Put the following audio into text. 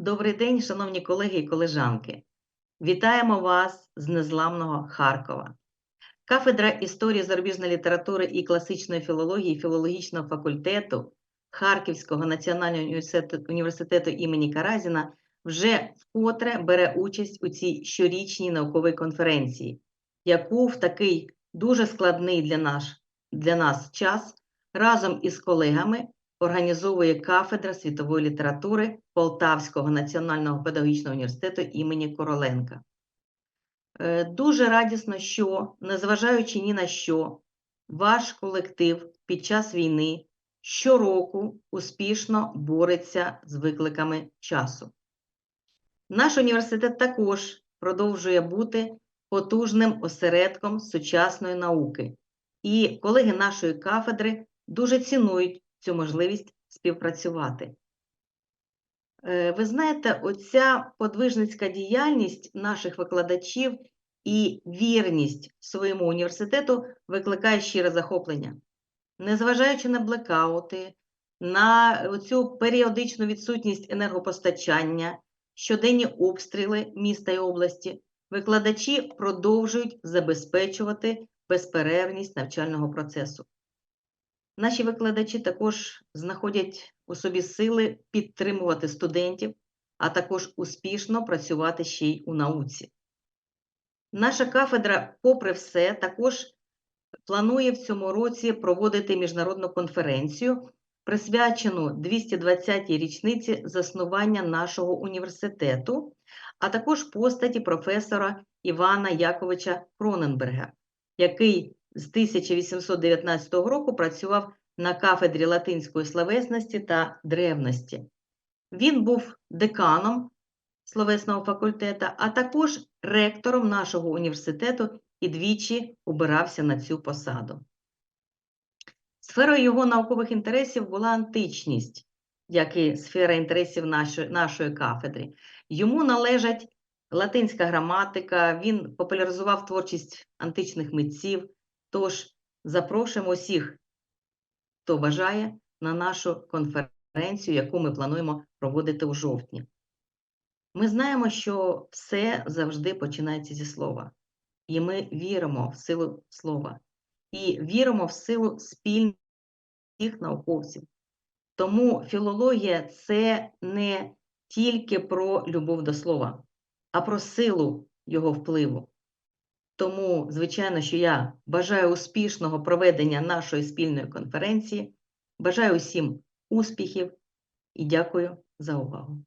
Добрий день, шановні колеги і колежанки. Вітаємо вас з незламного Харкова. Кафедра історії зарубіжної літератури і класичної філології філологічного факультету Харківського національного університету, імені Каразіна вже вкотре бере участь у цій щорічній науковій конференції, яку в такий дуже складний для, наш, для нас час разом із колегами організовує кафедра світової літератури Полтавського національного педагогічного університету імені Короленка. Е, Дуже радісно, що, незважаючи ні на що, ваш колектив під час війни щороку успішно бореться з викликами часу. Наш університет також продовжує бути потужним осередком сучасної науки, і колеги нашої кафедри дуже цінують цю можливість співпрацювати. Е, Ви знаєте, оця подвижницька діяльність наших викладачів і вірність своєму університету викликає щире захоплення. Незважаючи на блекаути, на цю періодичну відсутність енергопостачання, щоденні обстріли міста і області, викладачі продовжують забезпечувати безперервність навчального процесу. Наші викладачі також знаходять у собі сили підтримувати студентів, а також успішно працювати ще й у науці. Наша кафедра, попри все, також планує в цьому році проводити міжнародну конференцію, присвячену 220-й річниці заснування нашого університету, а також постаті професора Івана Яковича Кроненберга, який з 1819 року працював на кафедрі латинської словесності та древності. Він був деканом словесного факультету, а також ректором нашого університету і двічі обирався на цю посаду. Сферою його наукових інтересів була античність, як і сфера інтересів нашої, нашої кафедри. Йому належать латинська граматика, він популяризував творчість античних митців. Тож запрошуємо всіх, хто бажає, на нашу конференцію, яку ми плануємо проводити у жовтні. Ми знаємо, що все завжди починається зі слова, і ми віримо в силу слова, і віримо в силу спільних науковців. Тому філологія це не тільки про любов до слова, а про силу його впливу. Тому, звичайно, що я бажаю успішного проведення нашої спільної конференції, бажаю усім успіхів і дякую за увагу.